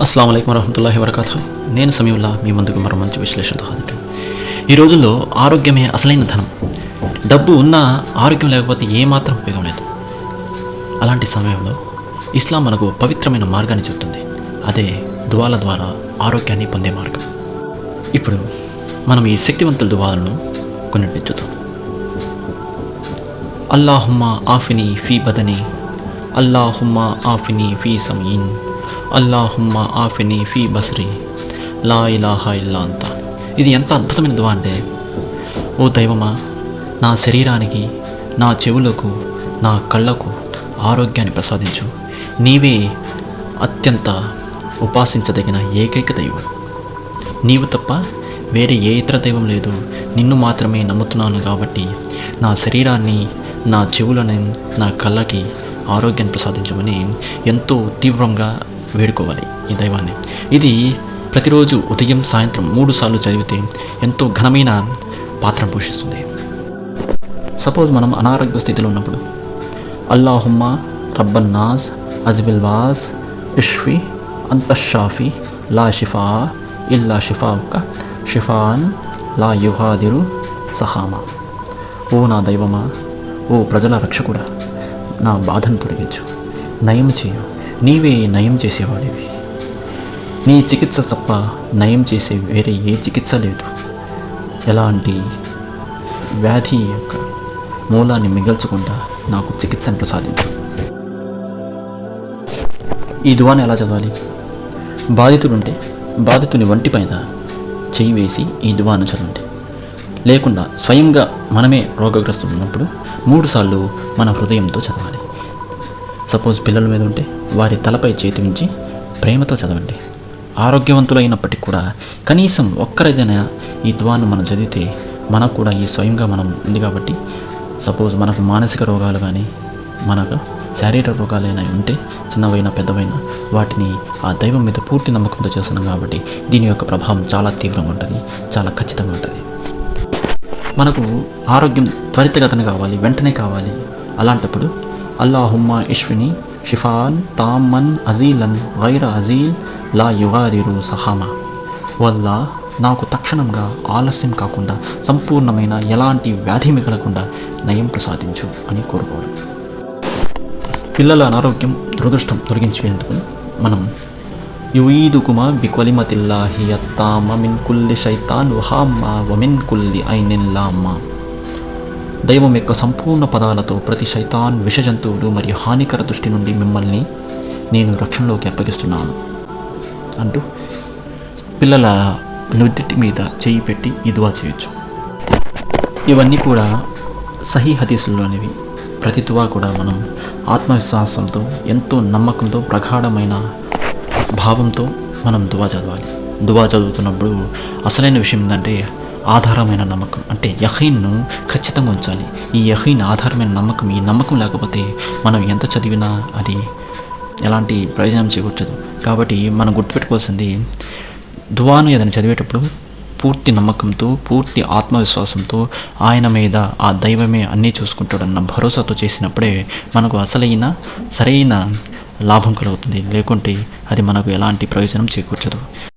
అస్సలం అయికం వరహతుల్లా వరకాత నేను సమీవుల్లా మీ ముందుకు మరో మంచి విశ్లేషణతో హాజరు ఈ రోజుల్లో ఆరోగ్యమే అసలైన ధనం. డబ్బు ఉన్నా ఆరోగ్యం లేకపోతే ఏమాత్రం ఉపయోగం లేదు. అలాంటి సమయంలో ఇస్లాం మనకు పవిత్రమైన మార్గాన్ని చెప్తుంది అదే దువాల ద్వారా ఆరోగ్యాన్ని పొందే మార్గం. ఇప్పుడు మనం ఈ శక్తివంతుల దువాలను కొన్నిటిని చూద్దాం. అల్లాహుమ్మా ఆఫిని ఫీ బదని అల్లాహుమ్మా ఆఫిని ఫీ సమీన్ అల్లాహుమ్మా ఆఫిని ఫీ బస్రీ. లా ఇలాహా ఇల్లా అంత. ఇది ఎంత అద్భుతమైన దువా అంటే ఓ దైవమా నా శరీరానికి నా చెవులకు నా కళ్ళకు ఆరోగ్యాన్ని ప్రసాదించు. నీవే అత్యంత ఉపాసించదగిన ఏకైక దైవం. నీవు తప్ప వేరే ఏ ఇతర దైవం లేదు. నిన్ను మాత్రమే నమ్ముతున్నాను కాబట్టి నా శరీరాన్ని నా చెవులని నా కళ్ళకి ఆరోగ్యాన్ని ప్రసాదించమని ఎంతో తీవ్రంగా వేడుకోవాలి ఈ దైవాన్ని. ఇది ప్రతిరోజు ఉదయం సాయంత్రం మూడు సార్లు చదివితే ఎంతో ఘనమైన పాత్ర పోషిస్తుంది. సపోజ్ మనం అనారోగ్య స్థితిలో ఉన్నప్పుడు అల్లాహుమ్మ రబ్బన్ నాజ్ అజ్బిల్ వాజ్ ఇష్ఫి అంతషాఫి లా షిఫా ఇల్లా షిఫాక షిఫాన్ లా యుహాదిరు సహామా. ఓ నా దైవమా ఓ ప్రజల రక్షకుడా నా బాధను తొలగించు నయం చేయు. నీవే నయం చేసేవాడివి. నీ చికిత్స తప్ప నయం చేసే వేరే ఏ చికిత్స లేదు. ఎలాంటి వ్యాధి యొక్క మూలాన్ని మిగల్చకుండా నాకు చికిత్సను ప్రసాదించు ఈ దువాని ఎలా చదవాలి? బాధితుడుంటే బాధితుని వంటి పైన చేయి వేసి ఈ దువాను చదవండి. లేకుండా స్వయంగా మనమే రోగగ్రస్తులు ఉన్నప్పుడు మూడుసార్లు మన హృదయంతో చదవాలి. సపోజ్ పిల్లల మీద ఉంటే వారి తలపై చేతి ఉంచి ప్రేమతో చదవండి. ఆరోగ్యవంతులైనప్పటికీ కూడా కనీసం ఒక్కరైనా ఈ దువాను మనం చదివితే మనకు కూడా ఈ స్వయంగా మనం ఉంది కాబట్టి సపోజ్ మనకు మానసిక రోగాలు కానీ మనకు శారీరక రోగాలైనా ఉంటే చిన్నవైనా పెద్దవైనా వాటిని ఆ దైవం మీద పూర్తి నమ్మకంతో చేస్తున్నాం కాబట్టి దీని యొక్క ప్రభావం చాలా తీవ్రంగా ఉంటుంది చాలా ఖచ్చితంగా ఉంటుంది. మనకు ఆరోగ్యం త్వరితగతన కావాలి వెంటనే కావాలి. అలాంటప్పుడు అల్లాహుమ్మా ఇష్విని షిఫాన్ తామన్ అజీలన్ వైర అజీల్ లా యుగారిరు సహామా వల్ల నాకు తక్షణంగా ఆలస్యం కాకుండా సంపూర్ణమైన ఎలాంటి వ్యాధి మిగలకుండా నయం ప్రసాదించు అని కోరుకోవడం పిల్లల అనారోగ్యం దురదృష్టం తొలగించేందుకు మనం యుఈదుకుమా బికొలిమతిల్లాహి అత్తామ మిన్ కుల్లి శైతాన్ వహామ్మ వమిన్ కుల్లి ఐనిల్లామ్మ దైవం యొక్క సంపూర్ణ పదాలతో ప్రతి శైతాన్ విష జంతువులు మరియు హానికర దృష్టి నుండి మిమ్మల్ని నేను రక్షణలోకి అప్పగిస్తున్నాను. అంటూ పిల్లల నుదిటి మీద చేయి పెట్టి ఇదువా చేయొచ్చు. ఇవన్నీ కూడా సహీ హదీసుల్లోనివి ప్రతి దువా కూడా మనం ఆత్మవిశ్వాసంతో ఎంతో నమ్మకంతో ప్రగాఢమైన భావంతో మనం దువా చదవాలి. దువా చదువుతున్నప్పుడు అసలైన విషయం ఏంటంటే ఆధారమైన నమ్మకం. అంటే యహీన్ను ఖచ్చితంగా ఉంచాలి. ఈ యహీన్ ఆధారమైన నమ్మకం ఈ నమ్మకం లేకపోతే మనం ఎంత చదివినా అది ఎలాంటి ప్రయోజనం చేకూర్చదు. కాబట్టి మనం గుర్తుపెట్టుకోవాల్సింది దువాను ఏదైనా చదివేటప్పుడు పూర్తి నమ్మకంతో పూర్తి ఆత్మవిశ్వాసంతో ఆయన మీద ఆ దైవమే అన్నీ చూసుకుంటాడన్న భరోసాతో చేసినప్పుడే మనకు అసలైన సరైన లాభం కలుగుతుంది. లేకుంటే అది మనకు ఎలాంటి ప్రయోజనం చేకూర్చదు.